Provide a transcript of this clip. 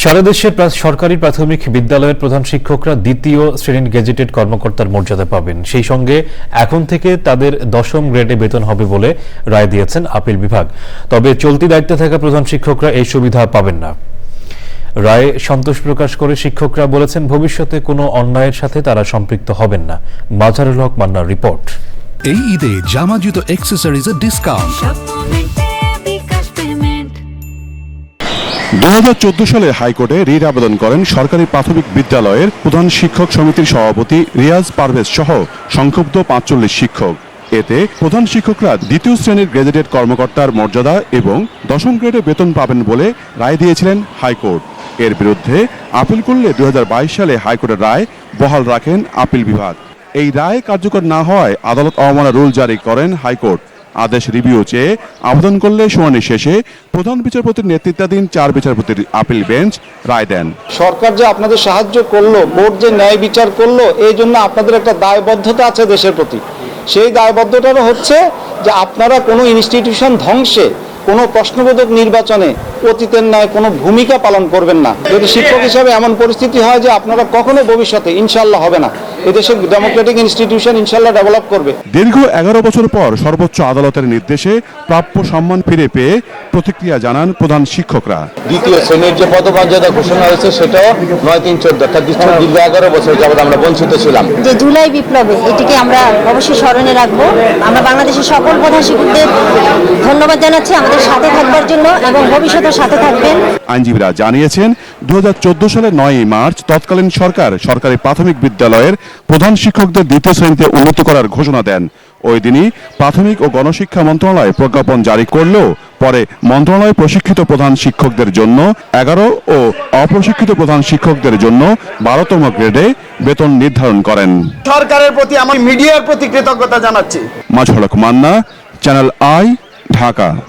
সারা দেশে সরকারি প্রাথমিক বিদ্যালয়ের প্রধান শিক্ষকরা দ্বিতীয় শ্রেণির গেজেটেড কর্মকর্তার মর্যাদা পাবেন। সেই সঙ্গে এখন থেকে তাদের দশম গ্রেডে বেতন হবে বলে রায় দিয়েছেন আপিল বিভাগ। তবে চলতি দায়িত্বে থাকা প্রধান শিক্ষকরা এই সুবিধা পাবেন না। রায়ে সন্তোষ প্রকাশ করে শিক্ষকরা বলেছেন ভবিষ্যতে কোনো অন্যায়ের সাথে তারা সম্পৃক্ত হবেন না। মাঝারুল হক মান্নার রিপোর্ট। এই ঈদে জামা জুতো অ্যাক্সেসরিজের ডিসকাউন্ট দু হাজার চোদ্দ সালে হাইকোর্টে রিট আবেদন করেন সরকারি প্রাথমিক বিদ্যালয়ের প্রধান শিক্ষক সমিতির সভাপতি রিয়াজ পারভেজ সহ সংক্ষুব্ধ পাঁচচল্লিশ শিক্ষক। এতে প্রধান শিক্ষকরা দ্বিতীয় শ্রেণির গ্রেজেটেড কর্মকর্তার মর্যাদা এবং দশম গ্রেডে বেতন পাবেন বলে রায় দিয়েছিলেন হাইকোর্ট। এর বিরুদ্ধে আপিল করলে দু হাজার বাইশ সালে হাইকোর্টের রায় বহাল রাখেন আপিল বিভাগ। এই রায় কার্যকর না হওয়ায় আদালত অবমাননা রুল জারি করেন হাইকোর্ট। আদেশ রিভিউ চেয়ে আবেদন করলে শুনানি শেষে প্রধান বিচারপতির নেতৃত্বাধীন চার বিচারপতির আপিল বেঞ্চ রায় দেন। সরকার যে আপনাদের সাহায্য করল কোর্ট যে ন্যায় বিচার করল, এই জন্য আপনাদের একটা দায়বদ্ধতা আছে দেশের প্রতি। সেই দায়বদ্ধতাটা হচ্ছে যে আপনারা কোনো ইনস্টিটিউশন ধ্বংসে কোনো প্রশ্নবোধক নির্বাচনে অতীতের ন্যায় কোনো ভূমিকা পালন করবেন না। যদি শিক্ষক হিসাবে এমন পরিস্থিতি হয় যে আপনারা কখনো ভবিষ্যতে ইনশাল্লাহ হবে না। এদেশের ডেমোক্রেটিক ইনস্টিটিউশন ইনশাল্লাহ ডেভেলপ করবে। দীর্ঘ এগারো বছর পর সর্বোচ্চ আদালতের নির্দেশে প্রাপ্য সম্মান ফিরে পেয়ে প্রতিক্রিয়া জানান প্রধান শিক্ষকরা। দ্বিতীয় শ্রেণির যে পদমর্যাদা ঘোষণা হয়েছে সেটাও নয় তিন চোদ্দ অর্থাৎ দীর্ঘ এগারো বছর যাবৎ আমরা বঞ্চিত ছিলাম। যে জুলাই বিপ্লবে এটিকে আমরা অবশ্যই স্মরণে রাখব। আমরা বাংলাদেশের সকল প্রধান শিক্ষকদের ধন্যবাদ জানাচ্ছি আমাদের সাথে থাকবার জন্য এবং ভবিষ্যতের সাথে থাকবেন। আইনজীবীরা জানিয়েছেন দু সালের নয়ই মার্চ তৎকালীন সরকার সরকারি প্রাথমিক বিদ্যালয়ের প্রধান শিক্ষকদের দ্বিতীয় শ্রেণীতে উন্নত করার ঘোষণা দেন। ওই দিনই প্রাথমিক ও গণশিক্ষা মন্ত্রণালয় প্রজ্ঞাপন জারি করলেও পরে মন্ত্রণালয় প্রশিক্ষিত প্রধান শিক্ষকদের জন্য এগারো ও অপ্রশিক্ষিত প্রধান শিক্ষকদের জন্য বারোতম গ্রেডে বেতন নির্ধারণ করেন। সরকারের প্রতি আমার মিডিয়ার প্রতি কৃতজ্ঞতা জানাচ্ছি। মাঝহড়ক মান্না চ্যানেল আই ঢাকা।